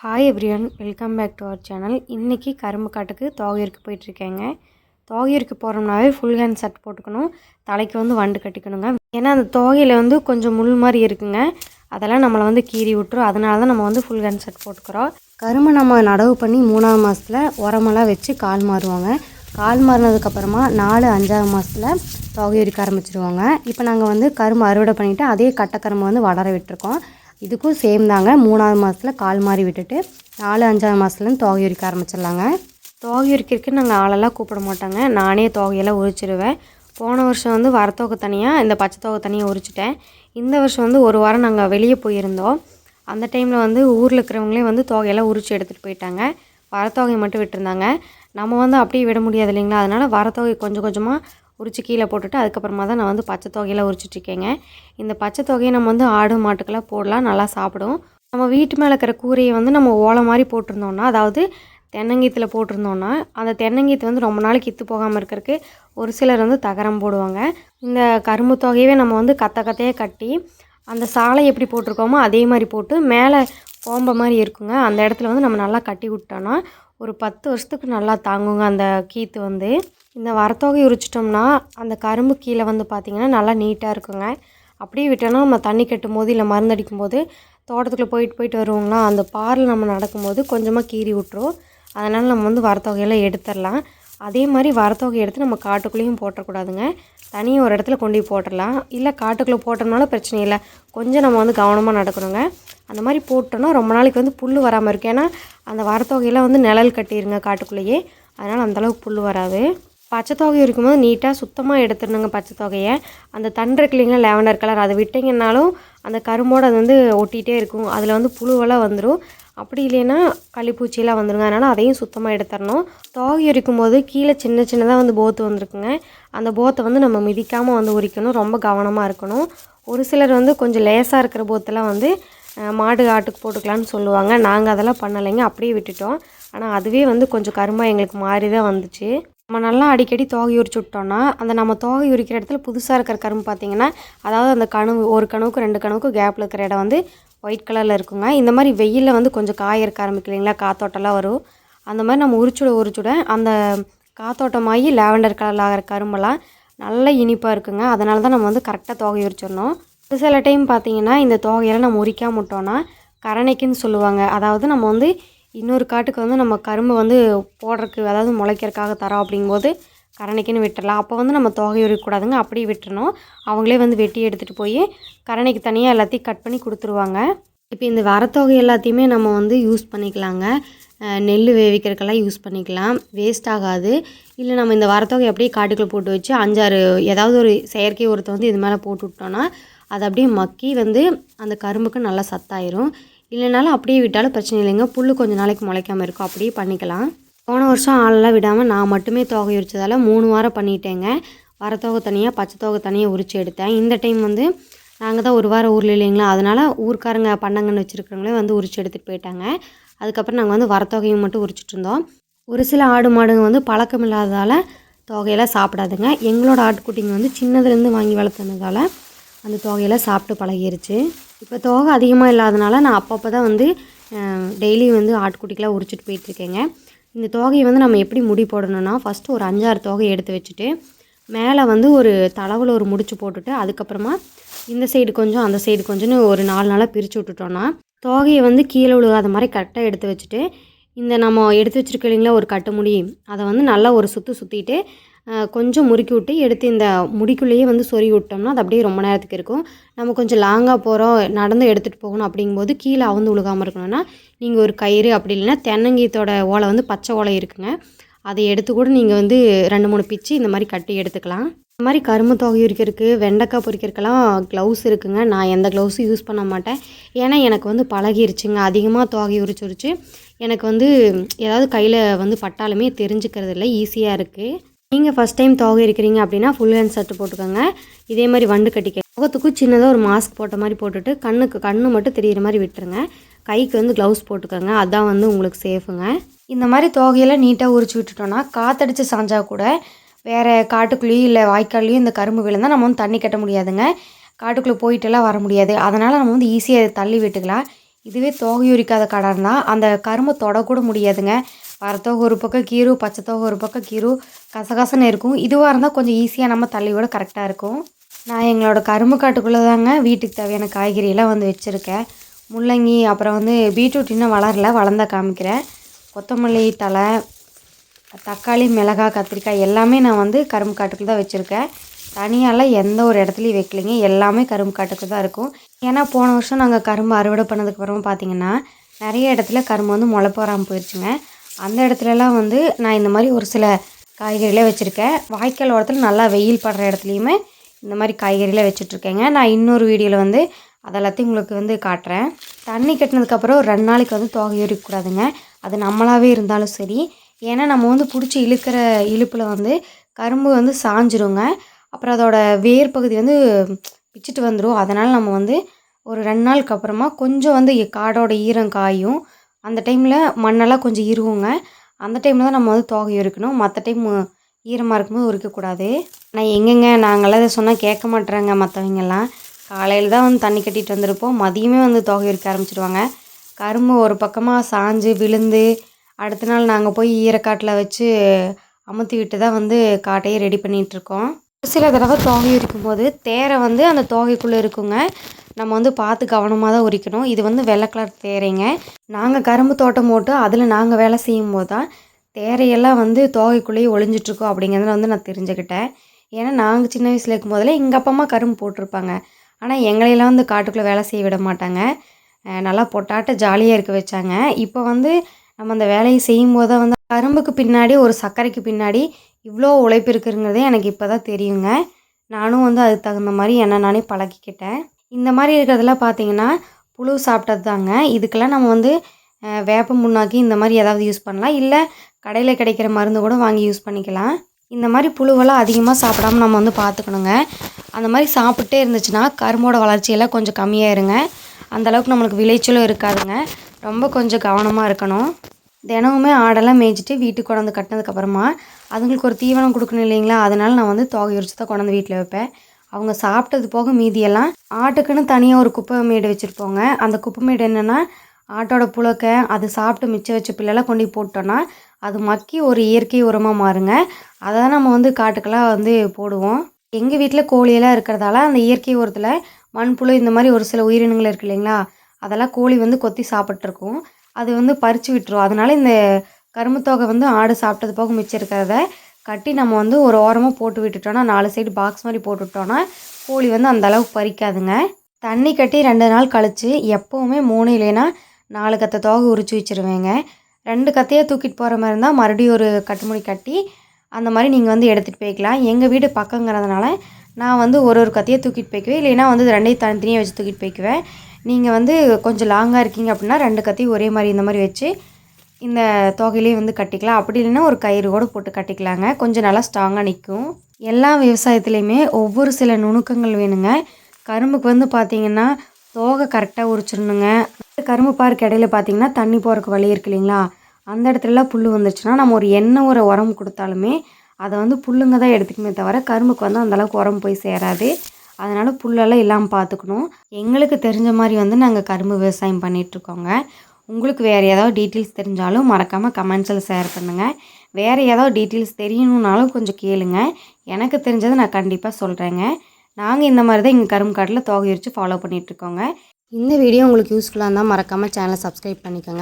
Hi everyone welcome back to our channel இன்றைக்கி கரும்பு காட்டுக்கு தோகையூருக்கு போயிட்டுருக்கேங்க. தோகையூருக்கு போகிறோம்னாவே ஃபுல் ஹேண்ட் சட் போட்டுக்கணும். தலைக்கு வந்து வண்டு கட்டிக்கணுங்க. ஏன்னா அந்த தோகையில் வந்து கொஞ்சம் முள் மாதிரி இருக்குங்க. அதெல்லாம் நம்மளை வந்து கீறி விட்டுரும். அதனால தான் நம்ம வந்து ஃபுல் ஹேண்ட் சட் போட்டுக்கிறோம். கரும்பு நம்ம நடவு பண்ணி மூணாவது மாதத்தில் உரமெல்லாம் வச்சு கால் மாறுவாங்க. கால் மாறினதுக்கப்புறமா நாலு அஞ்சாவது மாதத்தில் தொகையுரிக்க ஆரம்பிச்சிருவாங்க. இப்போ நாங்கள் வந்து கரும்பு அறுவடை பண்ணிவிட்டு அதே கட்டக்கரும்பு வந்து வளர விட்டுருக்கோம். இதுக்கும் சேம் தாங்க. மூணாவது மாதத்தில் கால் மாறி விட்டுட்டு நாலு அஞ்சாவது மாதத்துலேருந்து தொகை உரிக்க ஆரம்பிச்சிடலாங்க. தோகை உரிக்கிறதுக்கு நாங்கள் ஆளெல்லாம் கூப்பிட மாட்டாங்க. நானே தோகையெல்லாம் உரிச்சிடுவேன் போன வருஷம் வந்து வரத்தொகை தனியாக இந்த பச்சை தொகை தனியாக உரிச்சிட்டேன். இந்த வருஷம் வந்து ஒரு வாரம் நாங்கள் வெளியே போயிருந்தோம். அந்த டைமில் வந்து ஊரில் இருக்கிறவங்களே வந்து தோகையெல்லாம் உரிச்சு எடுத்துகிட்டு போயிட்டாங்க. வரத்தொகையை மட்டும் விட்டுருந்தாங்க. நம்ம வந்து அப்படியே விட முடியாது இல்லைங்களா? அதனால் வரத்தொகை கொஞ்சம் கொஞ்சமாக உரிச்சு கீழே போட்டுட்டு அதுக்கப்புறமா தான் நான் வந்து பச்சை தொகையில் உரிச்சிட்ருக்கேங்க. இந்த பச்சை தொகையை நம்ம வந்து ஆடு மாட்டுக்கெல்லாம் போடலாம் நல்லா சாப்பிடும். நம்ம வீட்டு மேலே இருக்கிற கூரையை வந்து நம்ம ஓலை மாதிரி போட்டிருந்தோன்னா அதாவது தென்னங்கீத்தில் போட்டிருந்தோன்னா அந்த தென்னங்கீத்து வந்து ரொம்ப நாளைக்கு இத்து போகாமல் இருக்கிறதுக்கு ஒரு சிலர் வந்து தகரம் போடுவாங்க. இந்த கரும்பு தொகையவே நம்ம வந்து கத்த கத்தையே கட்டி அந்த சாலை எப்படி போட்டிருக்கோமோ அதே மாதிரி போட்டு மேலே கோம்ப மாதிரி இருக்குங்க. அந்த இடத்துல வந்து நம்ம நல்லா கட்டி விட்டோன்னா ஒரு பத்து வருஷத்துக்கு நல்லா தாங்குங்க அந்த கீத்து வந்து. இந்த வரத்தொகை உரிச்சிட்டோம்னா அந்த கரும்பு கீழே வந்து பார்த்திங்கன்னா நல்லா நீட்டாக இருக்குங்க. அப்படியே விட்டோன்னா நம்ம தண்ணி கட்டும் போது இல்லை மருந்தடிக்கும் போது தோட்டத்துக்குள்ளே போயிட்டு போயிட்டு வருவோங்களா அந்த பாரில் நம்ம நடக்கும்போது கொஞ்சமாக கீறி விட்டுரும். அதனால் நம்ம வந்து வரத்தொகையெல்லாம் எடுத்துடலாம். அதே மாதிரி வரத்தொகை எடுத்து நம்ம காட்டுக்குள்ளேயும் போட்டக்கூடாதுங்க. தனியாக ஒரு இடத்துல கொண்டு போய் போட்டுடலாம். இல்லை காட்டுக்குள்ளே போட்டோம்னால பிரச்சனை இல்லை. கொஞ்சம் நம்ம வந்து கவனமாக நடக்கணுங்க. அந்த மாதிரி போட்டோன்னா ரொம்ப நாளைக்கு வந்து புல் வராமல் இருக்கும் ஏன்னா அந்த வரத்தொகையெல்லாம் வந்து நிழல் கட்டிடுங்க காட்டுக்குள்ளேயே. அதனால் அந்தளவுக்கு புல் வராது. பச்சை தொகை இருக்கும்போது நீட்டாக சுத்தமாக எடுத்துடணுங்க பச்சை தொகையை அந்த தண்டு இருக்கு இல்லைங்களா கலர் அதை விட்டிங்கன்னாலும் அந்த கரும்போடு அது வந்து ஒட்டிகிட்டே இருக்கும். அதில் வந்து புழுவெல்லாம் வந்துடும் அப்படி இல்லைன்னா களிப்பூச்சியெல்லாம் வந்துடுங்க அதனால் அதையும் சுத்தமாக எடுத்துடணும். தோகை உரிக்கும் போது கீழே சின்ன சின்னதாக வந்து போத்து வந்திருக்குங்க. அந்த போத்தை வந்து நம்ம மிதிக்காமல் வந்து உரிக்கணும். ரொம்ப கவனமாக இருக்கணும். ஒரு சிலர் வந்து கொஞ்சம் லேசாக இருக்கிற போத்தெல்லாம் வந்து மாடு ஆட்டுக்கு போட்டுக்கலான்னு சொல்லுவாங்க. நாங்கள் அதெல்லாம் பண்ணலைங்க. அப்படியே விட்டுட்டோம். ஆனால் அதுவே வந்து கொஞ்சம் கருமாக எங்களுக்கு மாறி தான் வந்துச்சு. நம்ம நல்லா அடிக்கடி தோகை உரிச்சு விட்டோம்னா அந்த நம்ம தோகை உரிக்கிற இடத்துல புதுசாக இருக்கிற கரும்பு பார்த்திங்கன்னா அதாவது அந்த கனவு ஒரு கனவுக்கு ரெண்டு கனவுக்கு கேப்பில் இருக்கிற இடம் வந்து ஒயிட் கலரில் இருக்குங்க. இந்த மாதிரி வெயிலில் வந்து கொஞ்சம் காய இருக்க ஆரம்பிக்கலைங்களா? காத்தோட்டம்லாம் வரும். அந்த மாதிரி நம்ம உரிச்சுட உரிச்சுட அந்த காத்தோட்டமாகி லேவண்டர் கலரில் ஆகிற கரும்பெல்லாம் நல்ல இனிப்பாக இருக்குங்க. அதனால தான் நம்ம வந்து கரெக்டாக தோகை உரிச்சிடணும். ஒரு சில டைம் பார்த்திங்கன்னா இந்த தோகையெல்லாம் நம்ம உரிக்காம விட்டோம்னா கரணைக்குன்னு சொல்லுவாங்க. அதாவது நம்ம வந்து இன்னொரு காட்டுக்கு வந்து நம்ம கரும்பு வந்து போடுறதுக்கு அதாவது முளைக்கிறதுக்காக தரோம் அப்படிங்கும்போது கரணைக்குன்னு விட்டுறலாம். அப்போ வந்து நம்ம தொகை உரிக்கக்கூடாதுங்க. அப்படியே விட்டுறணும். அவங்களே வந்து வெட்டி எடுத்துகிட்டு போய் கரணைக்கு தனியாக எல்லாத்தையும் கட் பண்ணி கொடுத்துருவாங்க. இப்போ இந்த வரத்தொகை எல்லாத்தையுமே நம்ம வந்து யூஸ் பண்ணிக்கலாங்க. நெல் வேவிக்கிறதுக்கெல்லாம் யூஸ் பண்ணிக்கலாம். வேஸ்ட் ஆகாது. இல்லை நம்ம இந்த வரத்தொகை அப்படியே காட்டுக்குள்ளே போட்டு வச்சு அஞ்சாறு ஏதாவது ஒரு செயற்கை உரத்தை வந்து இது மேலே போட்டு விட்டோன்னா அது அப்படியே மக்கி வந்து அந்த கரும்புக்கு நல்லா சத்தாயிரும். இல்லைனாலும் அப்படியே விட்டாலும் பிரச்சனை இல்லைங்க. புல் கொஞ்சம் நாளைக்கு முளைக்காமல் இருக்கும். அப்படியே பண்ணிக்கலாம். போன வருஷம் ஆளெல்லாம் விடாமல் நான் மட்டுமே தோகை உரிச்சதால் மூணு வாரம் பண்ணிட்டேங்க. வரத்தொகை தனியாக பச்சை தொகை தனியாக உரிச்சு எடுத்தேன். இந்த டைம் வந்து நாங்கள் தான் ஒரு வாரம் ஊரில் இல்லைங்களா? அதனால் ஊர்க்காரங்க பண்ணங்கன்னு வச்சுருக்கிறவங்களே வந்து உரிச்சு எடுத்துகிட்டு போயிட்டாங்க. அதுக்கப்புறம் நாங்கள் வந்து வரத்தொகையும் மட்டும் உரிச்சிட்டு இருந்தோம். ஒரு சில ஆடு மாடுங்க வந்து பழக்கம் இல்லாததால் தொகையெல்லாம் சாப்பிடாதுங்க. எங்களோட ஆட்டுக்குட்டிங்க வந்து சின்னதுலேருந்து வாங்கி வளர்த்துனதால அந்த தொகையெல்லாம் சாப்பிட்டு பழகிருச்சு. இப்போ தோகை அதிகமாக இல்லாதனால நான் அப்பப்போ தான் வந்து டெய்லி வந்து ஆட்டுக்குட்டிக்கெலாம் உரிச்சிட்டு போயிட்டுருக்கேங்க. இந்த தோகையை வந்து நம்ம எப்படி முடி போடணும்னா ஃபஸ்ட்டு ஒரு அஞ்சாறு தோகையை எடுத்து வச்சுட்டு மேலே வந்து ஒரு தளவில் ஒரு முடிச்சு போட்டுட்டு அதுக்கப்புறமா இந்த சைடு கொஞ்சம் அந்த சைடு கொஞ்சம்னு ஒரு நாலு நாளாக பிரித்து விட்டுட்டோன்னா தோகையை வந்து கீழே விழுகாத மாதிரி கரெக்டாக எடுத்து வச்சுட்டு இந்த நம்ம எடுத்து வச்சுருக்க இல்லைங்களா ஒரு கட்டு முடி அதை வந்து நல்லா ஒரு சுற்று சுற்றிட்டு கொஞ்சம் முறுக்கி விட்டு எடுத்து இந்த முடிக்குள்ளேயே வந்து சொறி விட்டோம்னா அது அப்படியே ரொம்ப நேரத்துக்கு இருக்கும். நம்ம கொஞ்சம் லாங்காக போகிறோம் நடந்து எடுத்துகிட்டு போகணும் அப்படிங்கும்போது கீழே அவுந்து உழுகாமல் இருக்கணும்னா நீங்கள் ஒரு கயிறு அப்படி இல்லைன்னா தென்னங்கீத்தோட ஓலை வந்து பச்சை ஓலை இருக்குங்க. அதை எடுத்து கூட நீங்கள் வந்து ரெண்டு மூணு பிச்சு இந்த மாதிரி கட்டி எடுத்துக்கலாம். இந்த மாதிரி கரும்பு தொகை இருக்கிறதுக்கு வெண்டைக்காய் பொறிக்கிறதுக்கெல்லாம் க்ளவுஸ் இருக்குங்க. நான் எந்த க்ளவுஸும் யூஸ் பண்ண மாட்டேன். ஏன்னா எனக்கு வந்து பழகிருச்சுங்க. அதிகமாக தொகை உரிச்சு உரிச்சு எனக்கு வந்து ஏதாவது கையில் வந்து பட்டாலுமே தெரிஞ்சுக்கிறது இல்லை ஈஸியாக இருக்குது நீங்கள் ஃபஸ்ட் டைம் தோகை இருக்கிறீங்க அப்படின்னா ஃபுல் ஹேண்ட் ஷர்ட் போட்டுக்கோங்க. இதே மாதிரி வண்டு கட்டிக்க முகத்துக்கும் சின்னதாக ஒரு மாஸ்க் போட்ட மாதிரி போட்டுட்டு கண்ணுக்கு கண்ணு மட்டும் தெரிகிற மாதிரி விட்டுருங்க. கைக்கு வந்து க்ளவுஸ் போட்டுக்கோங்க. அதான் வந்து உங்களுக்கு சேஃபுங்க இந்த மாதிரி தோகையெல்லாம் நீட்டாக உரிச்சு விட்டுட்டோன்னா காற்றடிச்சு சாஞ்சா கூட வேறு காட்டுக்குள்ளேயும் இல்லை வாய்க்கால்லையும் இந்த கரும்பு விழுந்தால் நம்ம வந்து தண்ணி கட்ட முடியாதுங்க. காட்டுக்குள்ளே போயிட்டெல்லாம் வர முடியாது. அதனால் நம்ம வந்து ஈஸியாக தள்ளி விட்டுக்கலாம். இதுவே தோகை உரிக்காத கடை இருந்தால் அந்த கரும்பை தொடக்கூட முடியாதுங்க. வரத்தோகை ஒரு பக்கம் கீரு பச்சைத்தோகை ஒரு பக்கம் கீரு கசகசன்னு இருக்கும். இதுவாக இருந்தால் கொஞ்சம் ஈஸியாக நம்ம தள்ளி கரெக்டாக இருக்கும். நான் எங்களோட கரும்பு காட்டுக்குள்ளே தாங்க வீட்டுக்கு தேவையான காய்கறியெல்லாம் வந்து வச்சுருக்கேன். முள்ளங்கி அப்புறம் வந்து பீட்ரூட் இன்னும் வளரல வளர்ந்தா காமிக்கிறேன். கொத்தமல்லி தழை தக்காளி மிளகாய் கத்திரிக்காய் எல்லாமே நான் வந்து கரும்பு காட்டுக்குள்ளே தான் வச்சுருக்கேன். தனியாலாம் எந்த ஒரு இடத்துலையும் வைக்கலைங்க. எல்லாமே கரும்பு காட்டுக்கு தான் இருக்கும். ஏன்னா போன வருஷம் நாங்கள் கரும்பு அறுவடை பண்ணதுக்கு அப்புறமா பார்த்தீங்கன்னா நிறைய இடத்துல கரும்பு வந்து முளைப்பு வராமல் போயிடுச்சுங்க அந்த இடத்துலலாம் வந்து நான் இந்த மாதிரி ஒரு சில காய்கறிலாம் வச்சுருக்கேன். வாய்க்கால் ஓரத்தில் நல்லா வெயில் படுற இடத்துலையுமே இந்த மாதிரி காய்கறிலாம் வச்சுட்ருக்கேங்க. நான் இன்னொரு வீடியோவில் வந்து அதெல்லாத்தையும் உங்களுக்கு வந்து காட்டுறேன். தண்ணி கட்டினதுக்கப்புறம் ஒரு ரெண்டு நாளைக்கு வந்து தோகை ஏறிக்கூடாதுங்க அது நம்மளாகவே இருந்தாலும் சரி. ஏன்னா நம்ம வந்து பிடிச்சி இழுக்கிற இழுப்பில் வந்து கரும்பு வந்து சாஞ்சிருங்க. அப்புறம் அதோட வேர் பகுதி வந்து பிச்சுட்டு வந்துடும் அதனால் நம்ம வந்து ஒரு ரெண்டு நாளுக்கு அப்புறமா கொஞ்சம் வந்து காடோட ஈரம் காயும். அந்த டைமில் மண்ணெல்லாம் கொஞ்சம் இருவுங்க அந்த டைமில் தான் நம்ம வந்து தோகை இருக்கணும் மற்ற டைம் ஈரமாக இருக்கும்போது உரிக்கக்கூடாது. நான் எங்கெங்க நாங்களாம் இதை சொன்னால் கேட்க மாட்டுறாங்க மற்றவங்கெல்லாம் காலையில் தான் வந்து தண்ணி கட்டிட்டு வந்திருப்போம். மதியமே வந்து தோகை இருக்க ஆரம்பிச்சிடுவாங்க கரும்பு ஒரு பக்கமாக சாஞ்சு விழுந்து அடுத்த நாள் நாங்கள் போய் ஈரக்காட்டில் வச்சு அமுத்தி விட்டு தான் வந்து காட்டையே ரெடி பண்ணிகிட்ருக்கோம் ஒரு சில தடவை தோகை உரிக்கும் போது தேரை வந்து அந்த தோகைக்குள்ளே இருக்குங்க. நம்ம வந்து பார்த்து கவனமாக தான் உரிக்கணும். இது வந்து வெள்ளை கலர் தேரைங்க. நாங்கள் கரும்பு தோட்டம் போட்டு அதில் நாங்கள் வேலை செய்யும் போது தான் தேரையெல்லாம் வந்து தோகைக்குள்ளேயே ஒளிஞ்சிட்ருக்கோம் அப்படிங்கிறத வந்து நான் தெரிஞ்சுக்கிட்டேன். ஏன்னா நாங்கள் சின்ன வயசில் இருக்கும் போதில் எங்கள் அப்பா அம்மா கரும்பு போட்டிருப்பாங்க. ஆனால் எங்களையெல்லாம் வந்து காட்டுக்குள்ளே வேலை செய்ய விட மாட்டாங்க. நல்லா பொட்டாட்ட ஜாலியாக இருக்க வச்சாங்க. இப்போ வந்து நம்ம அந்த வேலையை செய்யும் போது தான் வந்து கரும்புக்கு பின்னாடி ஒரு சர்க்கரைக்கு பின்னாடி இவ்வளோ உழைப்பு இருக்குங்கிறதே எனக்கு இப்போ தான் தெரியுங்க. நானும் வந்து அதுக்கு தகுந்த மாதிரி என்ன நானே பழகிக்கிட்டேன் இந்த மாதிரி இருக்கிறதெல்லாம் பார்த்தீங்கன்னா புழு சாப்பிட்டது தாங்க இதுக்கெல்லாம் நம்ம வந்து வேப்ப முன்னாக்கி இந்த மாதிரி ஏதாவது யூஸ் பண்ணலாம். இல்லை கடையில் கிடைக்கிற மருந்து கூட வாங்கி யூஸ் பண்ணிக்கலாம். இந்த மாதிரி புழுவெல்லாம் அதிகமாக சாப்பிடாம நம்ம வந்து பார்த்துக்கணுங்க அந்த மாதிரி சாப்பிட்டே இருந்துச்சுன்னா கரும்போட வளர்ச்சியெல்லாம் கொஞ்சம் கம்மியாயிருங்க. இருங்க அந்தளவுக்கு நம்மளுக்கு விளைச்சலும் இருக்காதுங்க. ரொம்ப கொஞ்சம் கவனமாக இருக்கணும். தினமுமே ஆடெல்லாம் மேய்ச்சிட்டு வீட்டுக்கு கொண்டாந்து கட்டினதுக்கப்புறமா அதுங்களுக்கு ஒரு தீவனம் கொடுக்கணும் இல்லைங்களா? அதனால நான் வந்து தொகை உரிச்சு தான் கொண்டாந்து வீட்டில் வைப்பேன். அவங்க சாப்பிட்டது போக மீதியெல்லாம் ஆட்டுக்குன்னு தனியாக ஒரு குப்பை மேடு வச்சுருப்போங்க. அந்த குப்பை மேடு என்னென்னா ஆட்டோட புழக்க அது சாப்பிட்டு மிச்சம் வச்ச பிள்ளைலாம் கொண்டு போட்டோன்னா அது மக்கி ஒரு இயற்கை உரமாக மாறுங்க. அதை தான் நம்ம வந்து காட்டுக்கெல்லாம் வந்து போடுவோம். எங்கள் வீட்டில் கோழியெல்லாம் இருக்கிறதால அந்த இயற்கை உரத்தில் மண்புழு இந்த மாதிரி ஒரு சில உயிரினங்கள் இருக்கு இல்லைங்களா? அதெல்லாம் கோழி வந்து கொத்தி சாப்பிட்ருக்கும் அது வந்து பறித்து விட்டுரும். அதனால் இந்த கரும்பு வந்து ஆடு சாப்பிட்டது போக மிச்சம் இருக்கிறத கட்டி நம்ம வந்து ஒரு ஓரமாக போட்டு விட்டுட்டோம்னா நாலு சைடு பாக்ஸ் மாதிரி போட்டுவிட்டோன்னா கோழி வந்து அந்த அளவுக்கு பறிக்காதுங்க. தண்ணி கட்டி ரெண்டு நாள் கழித்து எப்போவுமே மூணு இல்லைன்னா நாலு கத்தை தோகை உரிச்சு வச்சுருவேங்க. ரெண்டு கத்தையாக தூக்கிட்டு போகிற மாதிரி இருந்தால் மறுபடியும் ஒரு கட்டுமுடி கட்டி அந்த மாதிரி நீங்கள் வந்து எடுத்துகிட்டு போய்க்கலாம். எங்கள் வீடு பக்கங்கிறதுனால நான் வந்து ஒரு ஒரு கத்தையாக தூக்கிட்டு போய்க்குவேன். இல்லைன்னா வந்து ரெண்டையும் தனித்தனியாக வச்சு தூக்கிட்டு போய்க்குவேன். நீங்கள் வந்து கொஞ்சம் லாங்காக இருக்கீங்க அப்படின்னா ரெண்டு கத்தையும் ஒரே மாதிரி இந்த மாதிரி வச்சு இந்த தொகையிலே வந்து கட்டிக்கலாம். அப்படி இல்லைன்னா ஒரு கயிறு கூட போட்டு கட்டிக்கலாங்க. கொஞ்சம் நல்லா ஸ்ட்ராங்காக நிற்கும் எல்லா விவசாயத்துலேயுமே ஒவ்வொரு சில நுணுக்கங்கள் வேணுங்க. கரும்புக்கு வந்து பார்த்தீங்கன்னா தோகை கரெக்டாக உரிச்சிடணுங்க. கரும்பு பார்க்க இடையில பார்த்தீங்கன்னா தண்ணி போகிறக்கு வழி இருக்கு இல்லைங்களா? அந்த இடத்துலலாம் புல் வந்துருச்சுன்னா நம்ம ஒரு எண்ணெய் ஒரு உரம் கொடுத்தாலுமே அதை வந்து புல்லுங்க தான் எடுத்துக்குமே தவிர கரும்புக்கு வந்து அந்தளவுக்கு உரம் போய் சேராது. அதனால் புல்லெல்லாம் இல்லாமல் பார்த்துக்கணும் எங்களுக்கு தெரிஞ்ச மாதிரி வந்து நாங்கள் கரும்பு விவசாயம் பண்ணிகிட்ருக்கோங்க உங்களுக்கு வேறு ஏதாவது டீட்டெயில்ஸ் தெரிஞ்சாலும் மறக்காமல் கமெண்ட்ஸில் ஷேர் பண்ணுங்கள் வேறு ஏதாவது டீட்டெயில்ஸ் தெரியணுன்னாலும் கொஞ்சம் கேளுங்க. எனக்கு தெரிஞ்சதை நான் கண்டிப்பாக சொல்கிறேங்க நாங்கள் இந்த மாதிரி தான் எங்கள் கரும்பு காட்டில் தோகை ஃபாலோ பண்ணிகிட்ருக்கோங்க இந்த வீடியோ உங்களுக்கு யூஸ்ஃபுல்லாக இருந்தால் மறக்காமல் சேனலை சப்ஸ்கிரைப் பண்ணிக்கோங்க.